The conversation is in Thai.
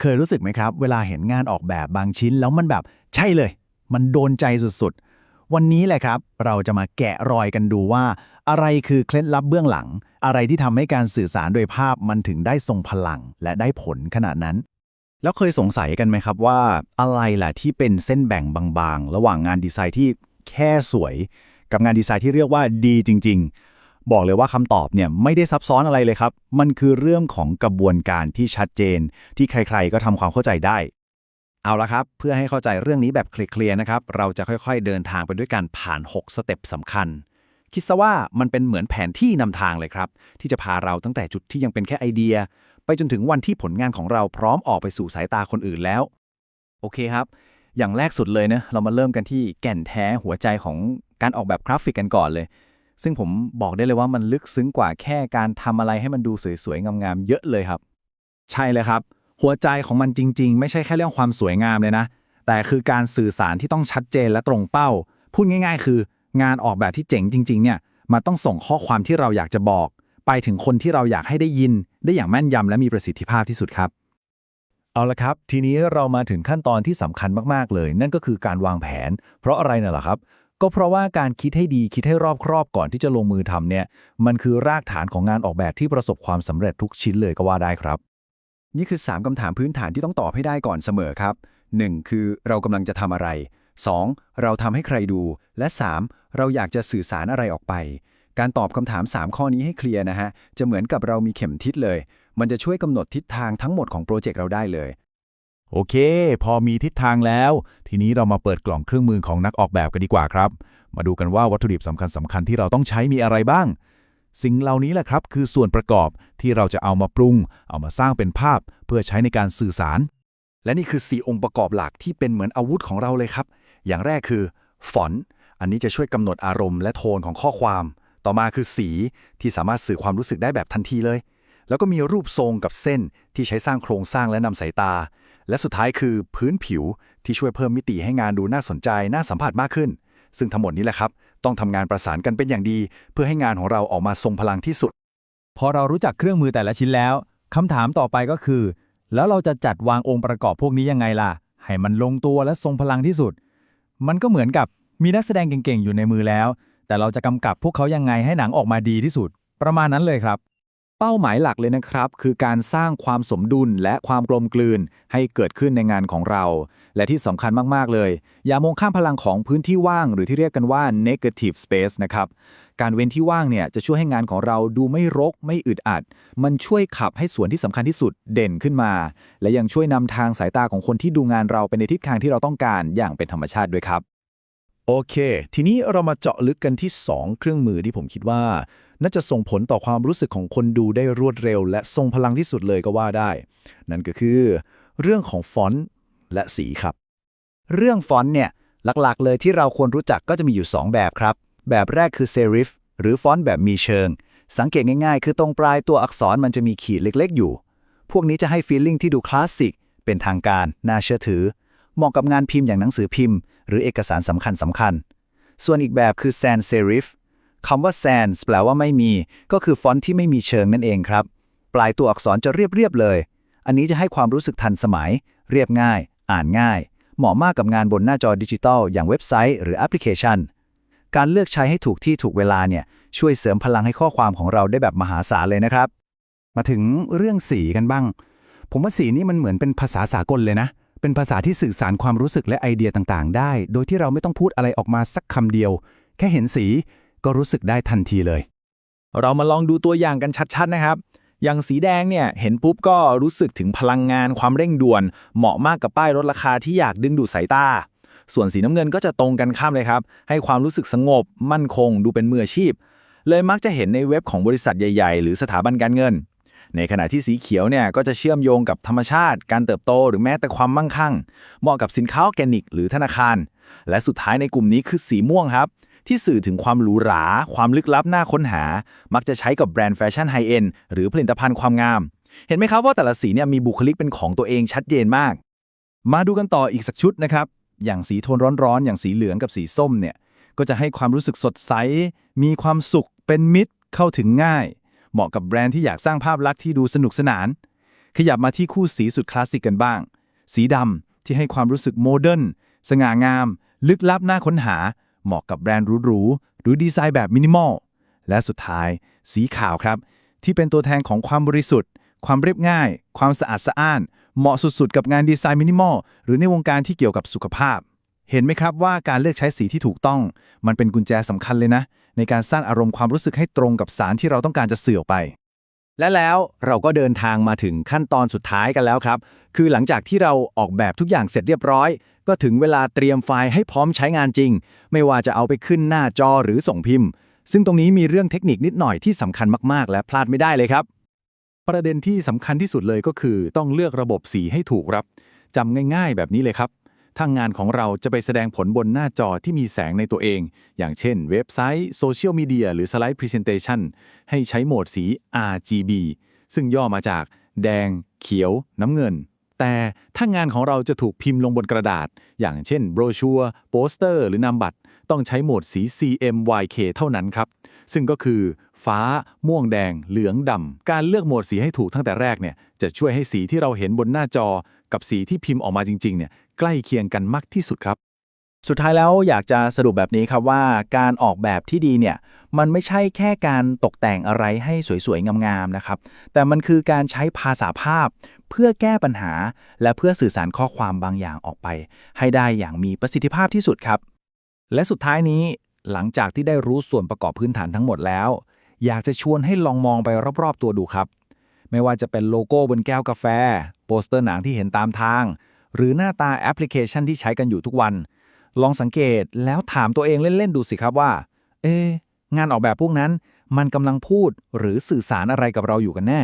เคยรู้สึกไหมครับ เวลาเห็นงานออกแบบบางชิ้นแล้วมันแบบใช่เลย มันโดนใจสุดๆ วันนี้แหละครับ เราจะมาแกะรอยกันดูว่า อะไรคือเคล็ดลับเบื้องหลัง อะไรที่ทำให้การสื่อสารโดยภาพมันถึงได้ทรงพลังและได้ผลขนาดนั้น แล้วเคยสงสัยกันไหมครับว่า อะไรล่ะที่เป็นเส้นแบ่งบางๆ ระหว่างงานดีไซน์ที่แค่สวย กับงานดีไซน์ที่เรียกว่าดีจริง ๆ บอกเลยว่าคำตอบเนี่ยไม่ได้ซับซ้อนอะไรเลยครับ มันคือเรื่องของกระบวนการที่ชัดเจน ที่ใครๆก็ทำความเข้าใจได้ เอาละครับ เพื่อให้เข้าใจเรื่องนี้แบบเคลียร์นะครับ เราจะค่อยๆเดินทางไปด้วยการผ่าน 6 สเต็ปสำคัญ คิดซะว่ามันเป็นเหมือนแผนที่นำทางเลยครับ ที่จะพาเราตั้งแต่จุดที่ยังเป็นแค่ไอเดีย ไปจนถึงวันที่ผลงานของเราพร้อมออกไปสู่สายตาคนอื่นแล้ว โอเคครับอย่างแรกสุดเลยนะเรามาเริ่มกันที่แก่นแท้หัวใจของการออกแบบกราฟิกกันก่อนเลย ซึ่งผมบอกได้เลยว่ามันลึกซึ้งกว่าแค่การทำอะไรให้มันดูสวยๆ งามๆ เยอะเลยครับ ใช่เลยครับ หัวใจของมันจริง ๆ ไม่ใช่แค่เรื่องความสวยงามเลยนะ แต่คือการสื่อสารที่ต้องชัดเจนและตรงเป้า พูดง่ายๆ คือ งานออกแบบที่เจ๋งจริง ๆ เนี่ย มันต้องส่งข้อความที่เราอยากจะบอก ไปถึงคนที่เราอยากให้ได้ยิน ได้อย่างแม่นยำและมีประสิทธิภาพที่สุดครับ เอาละครับ ทีนี้เรามาถึงขั้นตอนที่สำคัญมากๆเลย นั่นก็คือการวางแผน เพราะอะไรน่ะล่ะครับ ก็เพราะว่าการคิดให้ดีคิดให้รอบครอบก่อนที่จะลงมือทำเนี่ยมันคือรากฐานของงานออกแบบที่ประสบความสำเร็จทุกชิ้นเลยก็ว่าได้ครับ นี่คือ 3 คำถามพื้นฐานที่ต้องตอบให้ได้ก่อนเสมอครับ 1. คือเรากำลังจะทำอะไร 2. เราทำให้ใครดู และ 3. เราอยากจะสื่อสารอะไรออกไป การตอบคำถาม 3 ข้อนี้ให้เคลียร์นะฮะจะเหมือนกับเรามีเข็มทิศเลย มันจะช่วยกำหนดทิศทางทั้งหมดของโปรเจกต์เราได้เลย โอเค พอมีทิศทางแล้ว ทีนี้เรามาเปิดกล่องเครื่องมือของนักออกแบบกันดีกว่าครับ มาดูกันว่าวัตถุดิบสำคัญสำคัญที่เราต้องใช้มีอะไรบ้าง สิ่งเหล่านี้แหละครับ คือส่วนประกอบที่เราจะเอามาปรุง เอามาสร้างเป็นภาพ เพื่อใช้ในการสื่อสาร และนี่คือ 4 องค์ประกอบหลักที่เป็นเหมือนอาวุธของเราเลยครับ อย่างแรกคือฟอนต์อันนี้จะช่วยกำหนดอารมณ์และโทนของข้อความ ต่อมาคือสีที่สามารถสื่อความรู้สึกได้แบบทันทีเลย แล้วก็มีรูปทรงกับเส้นที่ใช้สร้างโครงสร้างและนำสายตา และสุดท้ายคือพื้นผิวที่ช่วยเพิ่มมิติให้งานดูน่าสนใจน่าสัมผัสมากขึ้น ซึ่งทั้งหมดนี้แหละครับ ต้องทำงานประสานกันเป็นอย่างดี เพื่อให้งานของเราออกมาทรงพลังที่สุด พอเรารู้จักเครื่องมือแต่ละชิ้นแล้วคำถามต่อไปก็คือ แล้วเราจะจัดวางองค์ประกอบพวกนี้ยังไงล่ะ ให้มันลงตัวและทรงพลังที่สุด มันก็เหมือนกับมีนักแสดงเก่งๆอยู่ในมือแล้ว แต่เราจะกำกับพวกเขายังไงให้หนังออกมาดีที่สุด ประมาณนั้นเลยครับ เป้าหมายหลักเลยนะครับ คือการสร้างความสมดุลและความกลมกลืนให้เกิดขึ้นในงานของเรา และที่สำคัญมากๆเลย อย่ามองข้ามพลังของพื้นที่ว่าง หรือที่เรียกกันว่า negative space นะครับการเว้นที่ว่างเนี่ยจะช่วยให้งานของเราดูไม่รกไม่อึดอัด มันช่วยขับให้ส่วนที่สำคัญที่สุดเด่นขึ้นมา และยังช่วยนำทางสายตาของคนที่ดูงานเราไปในทิศทางที่เราต้องการอย่างเป็นธรรมชาติด้วยครับโอเค ทีนี้เรามาเจาะลึกกันที่ 2 เครื่องมือที่ผมคิดว่า น่าจะส่งผลต่อความรู้สึกของคนดูได้รวดเร็ว และทรงพลังที่สุดเลยก็ว่าได้ นั่นก็คือ เรื่องของฟอนต์และสีครับ เรื่องฟอนต์เนี่ยหลักๆ เลยที่เราควรรู้จักก็จะมีอยู่ 2 แบบครับ แบบแรกคือเซริฟหรือฟอนต์แบบมีเชิง สังเกตง่ายๆ คือตรงปลายตัวอักษรมันจะมีขีดเล็กๆ อยู่ พวกนี้จะให้ฟีลลิ่งที่ดูคลาสสิกเป็นทางการน่าเชื่อถือเหมาะกับงานพิมพ์อย่างหนังสือพิมพ์ หรือเอกสารสำคัญสำคัญๆส่วนอีกแบบคือ sans serif คำว่า sans แปลว่าไม่มี ก็คือฟอนต์ที่ไม่มีเชิงนั่นเองครับ ปลายตัวอักษรจะเรียบๆเลย อันนี้จะให้ความรู้สึกทันสมัย เรียบง่าย อ่านง่าย เหมาะมากกับงานบนหน้าจอดิจิทัลอย่างเว็บไซต์ หรือแอปพลิเคชัน การเลือกใช้ให้ถูกที่ถูกเวลาเนี่ยช่วยเสริมพลังให้ข้อความของเราได้แบบมหาศาลเลยนะครับ มาถึงเรื่องสีกันบ้าง ผมว่าสีนี่มันเหมือนเป็นภาษาสากลเลยนะเป็นภาษาที่สื่อสารความรู้สึกและไอเดียต่างๆ ได้ โดยที่เราไม่ต้องพูดอะไรออกมาสักคำเดียว แค่เห็นสี ก็รู้สึกได้ทันทีเลย เรามาลองดูตัวอย่างกันชัดๆนะครับ อย่างสีแดงเนี่ยเห็นปุ๊บก็รู้สึกถึงพลังงานความเร่งด่วน เหมาะมากกับป้ายลดราคาที่อยากดึงดูดสายตา ส่วนสีน้ำเงินก็จะตรงกันข้ามเลยครับ ให้ความรู้สึกสงบ มั่นคง ดูเป็นมืออาชีพ เลยมักจะเห็นในเว็บของบริษัทใหญ่ๆ หรือสถาบันการเงิน ในขณะที่สีเขียวเนี่ยก็จะเชื่อมโยงกับธรรมชาติ การเติบโตหรือแม้แต่ความมั่งคั่ง เหมาะกับสินค้าออร์แกนิก หรือธนาคารและสุดท้ายในกลุ่มนี้คือสีม่วงครับ ที่สื่อถึงความหรูหรา ความลึกลับน่าค้นหา มักจะใช้กับแบรนด์แฟชั่นไฮเอ็นหรือผลิตภัณฑ์ความงาม เห็นไหมครับว่าแต่ละสีเนี่ยมีบุคลิกเป็นของตัวเองชัดเจนมาก มาดูกันต่ออีกสักชุดนะครับ อย่างสีโทนร้อนๆ อย่างสีเหลืองกับสีส้มเนี่ยก็จะให้ความรู้สึกสดใส มีความสุข เป็นมิตร เข้าถึงง่าย เหมาะกับแบรนด์ที่อยากสร้างภาพลักษณ์ที่ดูสนุกสนาน ขยับมาที่คู่สีสุดคลาสสิกกันบ้าง สีดำที่ให้ความรู้สึกโมเดิร์น สง่างาม ลึกลับน่าค้นหา เหมาะกับแบรนด์หรูๆหรือดีไซน์แบบมินิมอล และสุดท้าย สีขาวครับ ที่เป็นตัวแทนของความบริสุทธิ์ ความเรียบง่าย ความสะอาดสะอ้าน เหมาะสุดๆ กับงานดีไซน์มินิมอล หรือในวงการที่เกี่ยวกับสุขภาพ เห็นไหมครับว่าการเลือกใช้สีที่ถูกต้อง มันเป็นกุญแจสำคัญเลยนะ ในการสร้างอารมณ์ความรู้สึกให้ตรงกับสารที่เราต้องการจะสื่อออกไป และแล้วเราก็เดินทางมาถึงขั้นตอนสุดท้ายกันแล้วครับ คือหลังจากที่เราออกแบบทุกอย่างเสร็จเรียบร้อย ก็ถึงเวลาเตรียมไฟล์ให้พร้อมใช้งานจริง ไม่ว่าจะเอาไปขึ้นหน้าจอหรือส่งพิมพ์ ซึ่งตรงนี้มีเรื่องเทคนิคนิดหน่อยที่สำคัญมากๆ และพลาดไม่ได้เลยครับ ประเด็นที่สำคัญที่สุดเลยก็คือ ต้องเลือกระบบสีให้ถูกครับจำง่าย ๆ แบบนี้เลยครับ ถ้างานของเราจะไปแสดงผลบนหน้าจอที่มีแสงในตัวเอง อย่างเช่น เว็บไซต์โซเชียลมีเดียหรือสไลด์พรีเซนเตชันให้ใช้โหมดสี RGB ซึ่งย่อมาจาก แดง เขียว น้ำเงิน แต่ถ้างานของเราจะถูกพิมพ์ลงบนกระดาษ อย่างเช่นโบรชัวร์โปสเตอร์หรือนามบัตร ต้องใช้โหมดสี CMYK เท่านั้นครับ ซึ่งก็คือ ฟ้า ม่วงแดง เหลืองดำการเลือกโหมดสีให้ถูกตั้งแต่แรกเนี่ยจะช่วยให้สีที่เราเห็นบนหน้าจอกับสีที่พิมพ์ออกมาจริงๆเนี่ย ใกล้เคียงกันมากที่สุดครับ สุดท้ายแล้วอยากจะสรุปแบบนี้ครับว่าการออกแบบที่ดีเนี่ยมันไม่ใช่แค่การตกแต่งอะไรให้สวยๆ งามๆนะครับ แต่มันคือการใช้ภาษาภาพ เพื่อแก้ปัญหา และเพื่อสื่อสารข้อความบางอย่างออกไป ให้ได้อย่างมีประสิทธิภาพที่สุดครับ และสุดท้ายนี้หลังจากที่ได้รู้ส่วนประกอบพื้นฐานทั้งหมดแล้ว อยากจะชวนให้ลองมองไปรอบๆ ตัวดูครับ ไม่ว่าจะเป็นโลโก้บนแก้วกาแฟ โปสเตอร์หนังที่เห็นตามทาง หรือหน้าตาแอปพลิเคชันที่ใช้กันอยู่ทุกวัน ลองสังเกตแล้วถามตัวเองเล่น ๆ ดูสิครับว่า เอ๊ะงานออกแบบพวกนั้น มันกำลังพูดหรือสื่อสารอะไรกับเราอยู่กันแน่